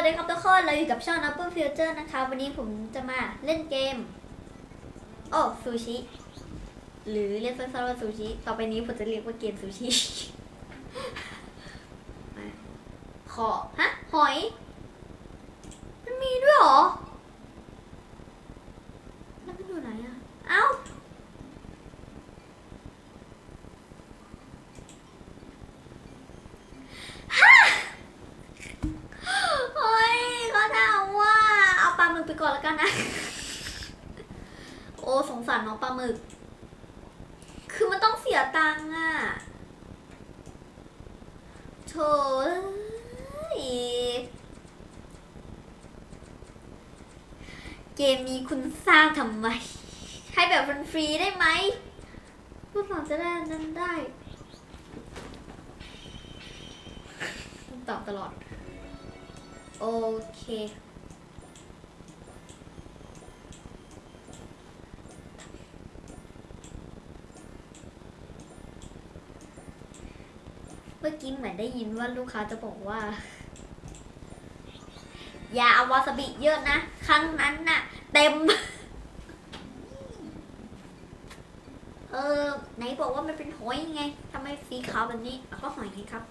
วัสดีครับทุกคนเราอยู่กับช่อง Apple Future นะคะ วันนี้ผมจะมาเล่นเกม โอ้ซูชิ หรือเรียกสั้นๆว่าซูชิ ต่อไปนี้ผมจะเรียกว่าเกมซูชิขอฮะ หอย มันมีด้วยเหรอ แล้วมันอยู่ไหนอะเอ้า เฮ้ยเขาถามว่า เอา ปลาหมึกไปก่อนแล้วกันนะ โอ้สงสารน้องปลาหมึก คือมันต้องเสียตังค์อะโถยเกมนี้คุณสร้างทำไม ให้แบบฟรีๆได้ไหมพวกเราจะได้อันนั้นได้ต้องตอบตลอด โอเค เมื่อกี้เหมือนได้ยินว่าลูกค้าจะบอกว่า อย่าเอาวาซาบิเยอะนะ ครั้งนั้นน่ะ เต็ม เออ ไหนบอกว่ามันเป็นหอยไงทำไมสีขาวแบบนี้ก็หอยไงครับ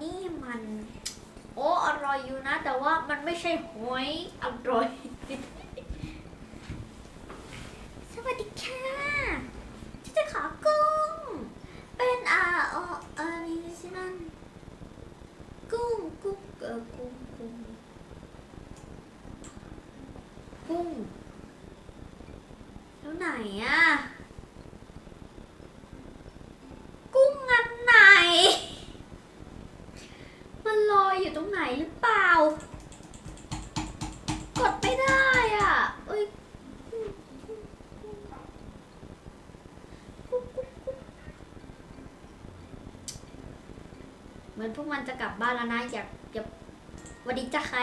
นี่มัน โอ้ อร่อยอยู่นะ แต่ว่ามันไม่ใช่หอยอร่อย สวัสดีค่ะฉันจะขอกุ้ง เป็นอ่าเออเออนี่สินั่นกุ้งกุ้งเออ กุ้งแล้วไหนอะกุ้งอันไหน มันลอยอยู่ตรงไหนหรือเปล่า กดไม่ได้อะเอ้ยเหมือนพวกมันจะกลับบ้านแล้วนะอยากอยากห วันดีจ้าใคร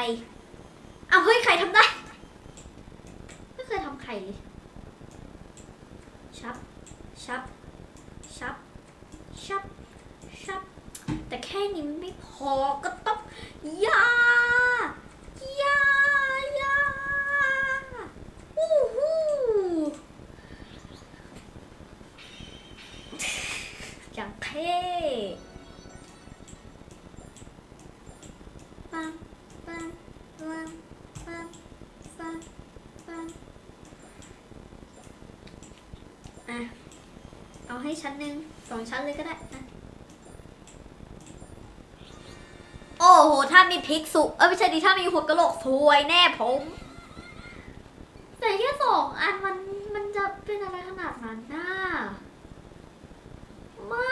เอาเฮ้ยใครทำได้ ไม่เคยทำไข่เลยชับชับชับชับชับแต่แค่นี้มันไม่พอก็ ให้ชั้นหนึ่งสองชั้นเลยก็ได้อะโอ้โห ถ้ามีพริกสุเออไม่ใช่ดิถ้ามีหัวกะโหลกสวยแน่ผม แต่แค่สองอันมันมันจะเป็นอะไรขนาดนั้นน่ะไม่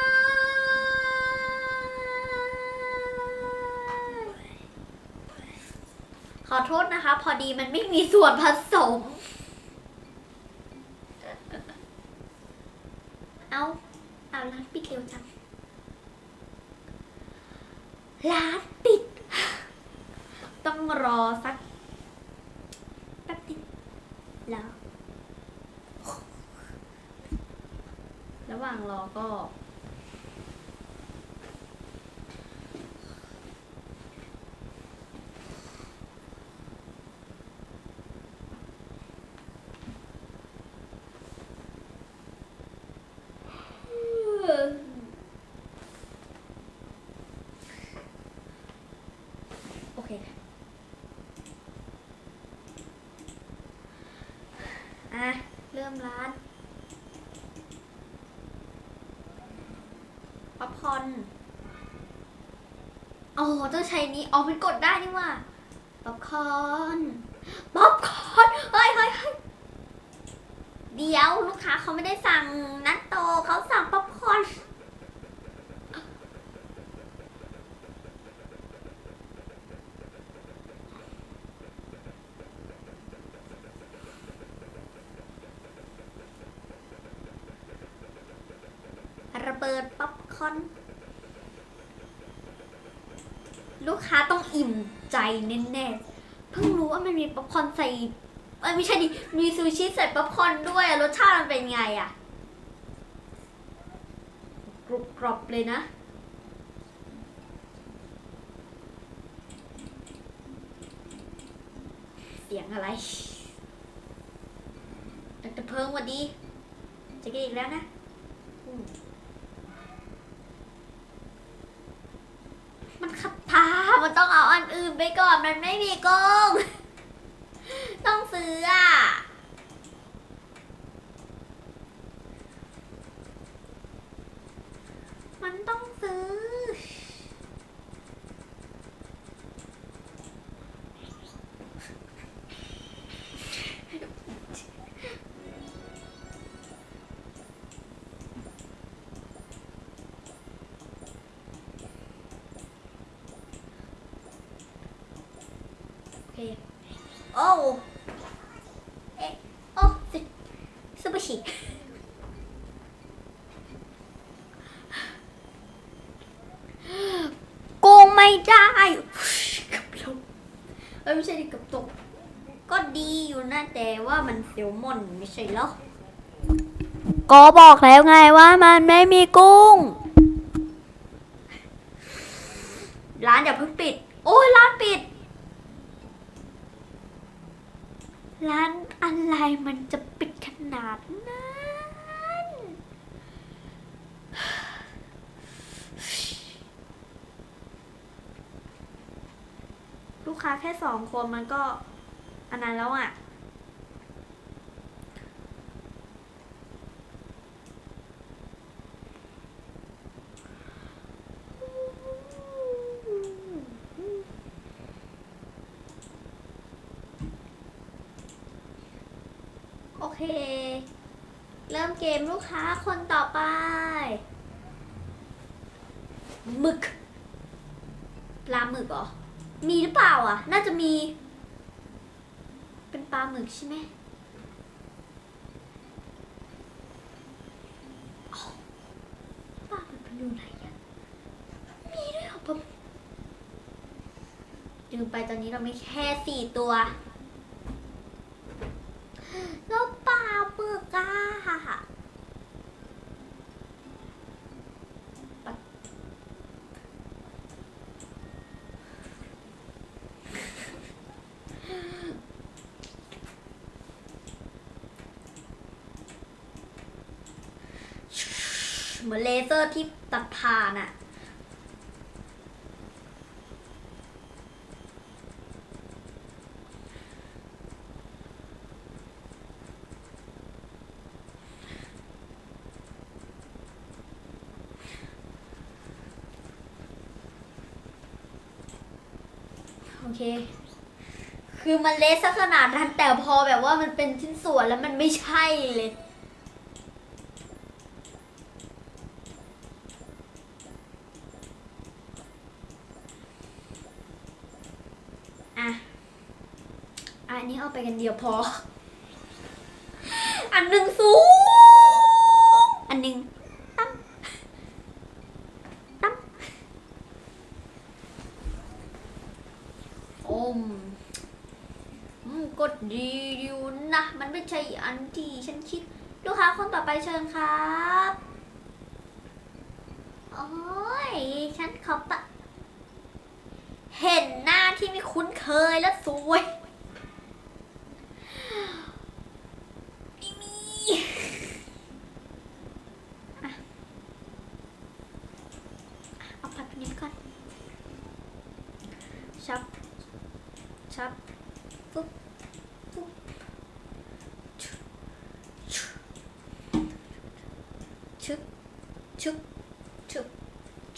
ขอโทษนะคะ พอดีมันไม่มีส่วนผสม เอาาร้านปิดเร็วจัง ร้านปิด ต้องรอสักแป๊บนึงแล้ว ระหว่างรอก็ โอเค อะ เริ่มร้านป๊อปคอร์นอ๋อต้องใช้นี้อ๋อมันกดได้นี่ว่าป๊อปคอนป๊อปคอนเฮ้ยเฮ้ยเฮ้ยเดี๋ยวลูกค้าเขาไม่ได้สั่งนัตโตเขาสั่งป๊อปคอน ระ เบิดป๊อปคอนลูกค้าต้องอิ่มใจแน่ๆเพิ่งรู้ว่ามันมีป๊อปคอนใส่ไม่ใช่ดิมีซูชิใส่ป๊อปคอนด้วยรสชาติมันเป็นไงอะกรุบกรอบเลยนะเสียงอะไรดรเพิงวัดดี จะกินอีกแล้วนะ อืมมันตามันต้องเอาอันอื่นไปก่อน มันไม่มีกล้อง ต้องซื้ออะ โอ้เอ๊โอ้ซุซุปเปอร์ชิโกงไม่ได้กับลมเอ้ยไม่ใช่ดิกับตก ก็ดีอยู่นะแต่ว่ามันเซลมอนไม่ใช่เหรอ ก็บอกแล้วไงว่ามันไม่มีกุ้ง ร้านอย่าเพิ่งปิด โอ้ยร้านปิด ร้านอะไรมันจะปิดขนาดนั้นลูกค้าแค่สองคนมันก็อันนั้นแล้วอะ โอเค เริ่มเกมลูกค้าคนต่อไปหมึกปลาหมึกเหรอ มีหรือเปล่าอะ น่าจะมี เป็นปลาหมึกใช่ไหมปลาหมึกมันอยู่ไหนอะ มีด้วยเหรอปลาหมึกลืมไปตอนนี้เราไมีแค่สี่ตัวปลาหมึกอะปะ เหมือนเลเซอร์ที่ตัดผ่านอะโอเค คือมันเละซะขนาดนั้นแต่พอแบบว่ามันเป็นชิ้นส่วนแล้วมันไม่ใช่เลย อันนี้เอาไปกันเดียวพอ อันหนึ่งสูง อันหนึ่งตั้มตั้มอมอมกดดีอยู่นะ มันไม่ใช่อันที่ฉันคิด ลูกค้าคนต่อไปเชิญครับโอ้ยฉันขอปะเห็นหน้าที่ไม่คุ้นเคยแล้วสวยไม่มีอะเอาผัดตัวนี้ก่อน ชับ ชับปุ๊บปุ๊บชึบชึบชึบ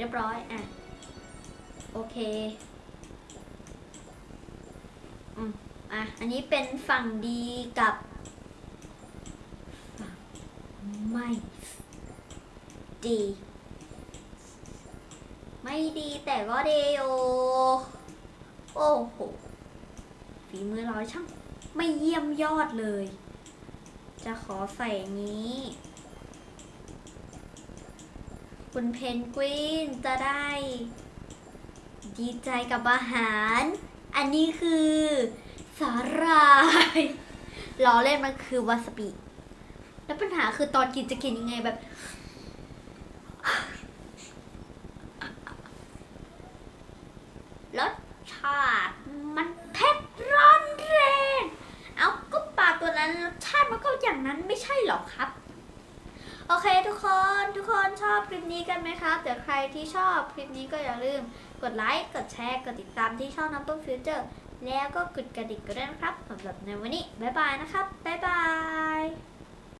เร็จเรียบร้อย อะ โอเค อืมอะ อันนี้เป็นฝั่งดีกับฝั่งไม่ดี ไม่ดีแต่ก็ดีอโอ้โห ฝีมือเราช่างไม่เยี่ยมยอดเลย จะขอใส่นี้ คุณเพนกวินจะได้ ดีใจกับอาหาร อันนี้คือสาหร่ายล้อเล่นมันคือวาซาบิแล้วปัญหาคือตอนกินจะกินยังไงแบบ รสชาติมันเผ็ดร้อนแรง เอาก็ปลาตัวนั้นรสชาติมันก็อย่างนั้นไม่ใช่หรอครับ โอเคทุกคนทุกคนชอบคลิปนี้กันไหมครับเดี๋ยวใครที่ชอบคลิปนี้ก็อย่าลืมกดไลค์กดแชร์กดติดตามที่ช่องน้ำต้มฟิวเจอร์แล้วก็กดกระดิ่งก็ได้นะครับสำหรับในวันนี้ บ๊ายบายนะครับ บ๊ายบาย